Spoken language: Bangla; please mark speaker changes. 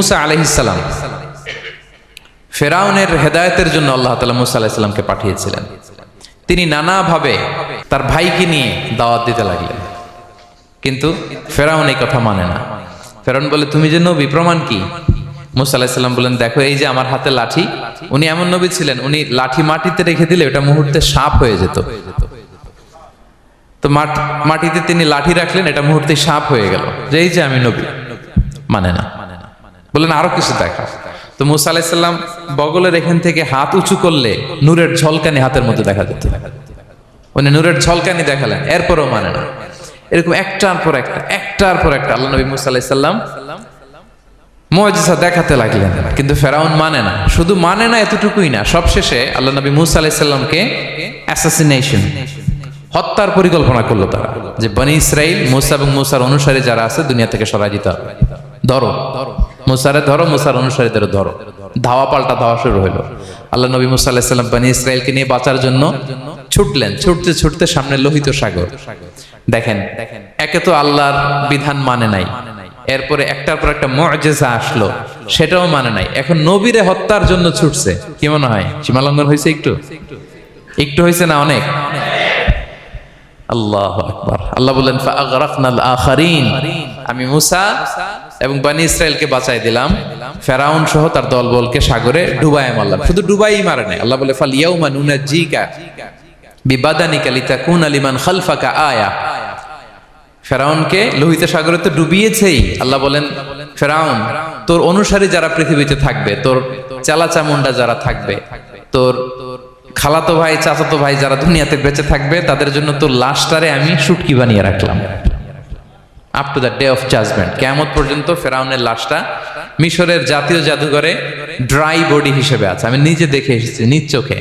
Speaker 1: মুসা আলহিসাল্লাম ফেরাউনের হেদায়েতের জন্য আল্লাহ তালা মুসা আলাহিসাল্লামকে পাঠিয়েছিলেন। তিনি নানাভাবে তার ভাইকে নিয়ে দাওয়াত দিতে লাগলেন। কিন্তু ফেরাউন এই কথা মানে না। ফেরাউন বলে, তুমি যে নবী, প্রমাণ কি? মুসা আলাহিসাল্লাম বলেন, দেখো, এই যে আমার হাতে লাঠি, উনি এমন নবী ছিলেন, উনি লাঠি মাটিতে রেখে দিলে ওটা মুহূর্তে সাপ হয়ে যেত। তো মাট- মাটিতে তিনি লাঠি রাখলেন, এটা মুহূর্তে সাপ হয়ে গেল। যে এই যে আমি নবী মানে না। বললেন, আরও কিছু দেখা। তো মুসা আলাইসাল্লাম বগলের এখান থেকে হাত উঁচু করলে নূরের ঝলকানি হাতের মধ্যে দেখা যেত উনি নূরের ঝলকানি দেখালেন, এরপরও মানে না। এরকম একটার পর একটা, একটার পর একটা আল্লাহ নবী মুসা আলাইসাল্লাম মজিসা দেখাতে লাগলেন। কিন্তু ফেরাউন মানে না, শুধু মানে না, এতটুকুই না। সবশেষে আল্লাহ নবী মুসা আলাইসাল্লামকে অ্যাসাসিনেশন হত্যার পরিকল্পনা করল তারা যে বনি ইসরাইল মুসা এবং মুসার অনুসারী যারা আছে দুনিয়া থেকে সরাই দিতে হবে। ধরো মুসারে ধরো, মুসার অনুসারীদের ধরো। ধাওয়া পাল্টা ধাওয়া শুরু হলো আল্লাহ নবী মুসা আলাহিসাল্লাম বনি ইসরায়েলকে নিয়ে বাঁচার জন্য ছুটলেন। ছুটতে ছুটতে সামনে লোহিত সাগর। দেখেন, একে তো আল্লাহর বিধান মানে নাই। এরপরে একটার পর একটা মজেজা আসলো। সেটাও মানে নাই। এখন নবীরে হত্যার জন্য ছুটছে। কি মনে হয়? সীমালঙ্ঘন হয়েছে একটু? একটু হয়েছে না অনেক? আল্লাহ আকবার। আল্লাহ বললেন আমি মুসা এবং বানি ইসরায়েলকে বাঁচাই দিলাম। ফেরাউন সহ তার দলবলকে সাগরে ডুবায় মারলাম। শুধু ডুবাই মারে নাই। আল্লাহ বলে ফাল ইয়াউমা নুনাজ্জিকা বিবাদানিকা লিতাকুনা লিমান খালফাকা আয়া। ফেরাউনকে লোহিত সাগরে তো ডুবিয়েছেই। আল্লাহ বলেন, ফেরাউন, তোর অনুসারী যারা পৃথিবীতে থাকবে, তোর চালা চামুন্ডা যারা থাকবে, তোর খালাতো ভাই, চাচাতো ভাই যারা দুনিয়াতে বেঁচে থাকবে, তাদের জন্য তোর লাশটারে আমি শুটকি বানিয়ে রাখলাম। Up to the day of judgement কেমন পর্যন্ত ফেরাউনের লাশটা মিশরের জাতীয় জাদুঘরে ড্রাই বডি হিসেবে আছে। আমি নিজে দেখে এসেছি, নিজ চোখে।